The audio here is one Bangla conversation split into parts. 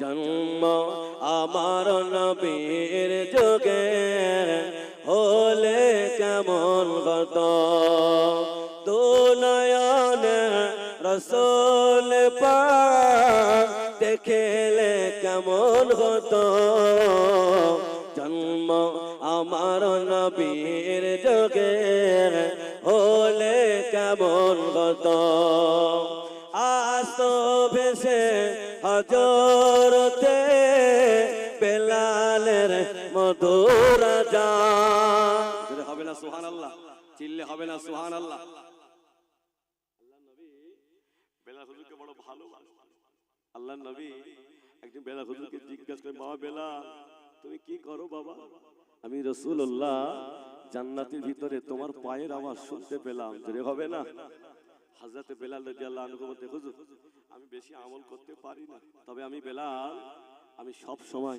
জন্ম আমার নবীর যোগে হলে কেমন গত? দুনয়নে রসোল পা দেখেলে কেমন হতো জন্ম আমার নবীর যোগে হলে কেমন হতো আসতো ভেসে হজরতে বেলালের মধুর হবে না সুহান আল্লাহ চিল্লে হবে না সুহান আল্লাহ বেলা হুজুরকে বড় ভালো আল্লাহ নবী একজন বেলা হুজুরকে জিজ্ঞাসা করে বাবা বেলা তুমি কি করো বাবা? আমি রসুল্লাহ জান্নাতের ভিতরে তোমার পায়ের আওয়াজ শুনতে পেলাম। হবে না? হাজরাতে বেলাল রাদিয়াল্লাহু আনহু বলতে, হুজুর, আমি বেশি আমল করতে পারি না। তবে আমি বেলাল, আমি সব সময়,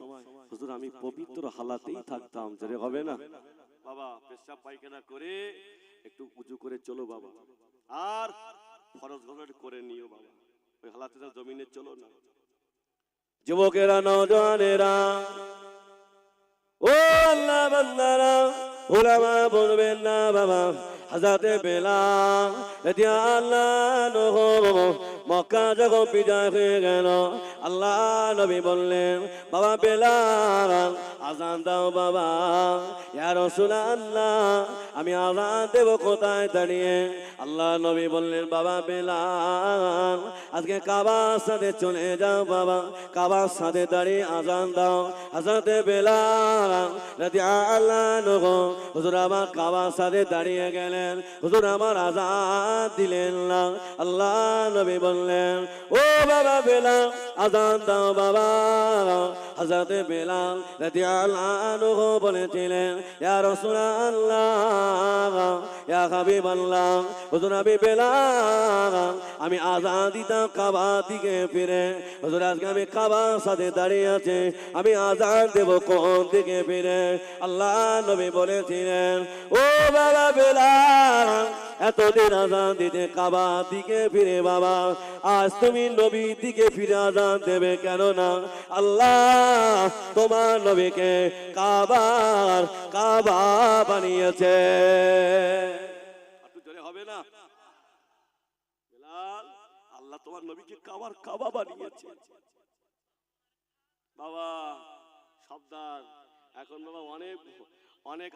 হুজুর, আমি পবিত্র হালাতেই থাকতাম। জোরে হবে না? বাবা, পেশাব পায়খানা করে একটু উঁচু করে চলো বাবা। আর ফরজ গজর করে নিও বাবা। ওই হালাতে জমিনে চলো না। যুবকেরা, নজওয়ানেরা, ও আল্লাহ বান্দারা, ওলামা বলবেন না বাবা। হাজাতে বেলা এতিয়া আল্লাহ নহ মক্কা যখন বিজয় হয়ে গেল, আল্লাহ নবী বললেন, বাবা বেলা আজান দাও বাবা। ইয়া রাসূলুল্লাহ, আমি আজান দেব কোথায় দাঁড়িয়ে? আল্লাহ নবী বললেন, বাবা বেলাল, আজকে কাবার সাথে চলে যাও বাবা। কাবার সাথে দাঁড়িয়ে আজান দাও। হাজরতে বেলাল রাদি আল্লাহ নগো হুজুর আমার কাবার সাথে দাঁড়িয়ে গেলেন। হুজুর আমার আজান দিলেন না। আল্লাহ নবী বললেন, ও বাবা বেলাল আজান দাও বাবা। হাজরতে বেলাল রাদি আল্লাহ বলেছিলেন, ইয়া রাসূলুল্লাহ, ইয়া হাবিবাল্লাহ, হুজুর আমি বেলাল, আমি আজান দিতাম কাবা দিকে ফিরে। হুজুর, আজকে আমি কাবার সাথে দাঁড়িয়ে আছে, আমি আজান দেব কোন দিকে ফিরে? আল্লাহ নবী বলেছিলেন, ও বাবা বেলাল এতদিন আজান দিতে কাবা দিকে ফিরে বাবা। আজ তুমি নবী দিকে ফিরে আজান দেবে কেন না আল্লাহ তোমার নবীকে কাবার, কাবা বানিয়েছে। হবে না? আল্লাহ তোমার নবীকে কাবার, কাবা বানিয়েছে। বাবা, সাবধান। এখন বাবা অনেক অনেক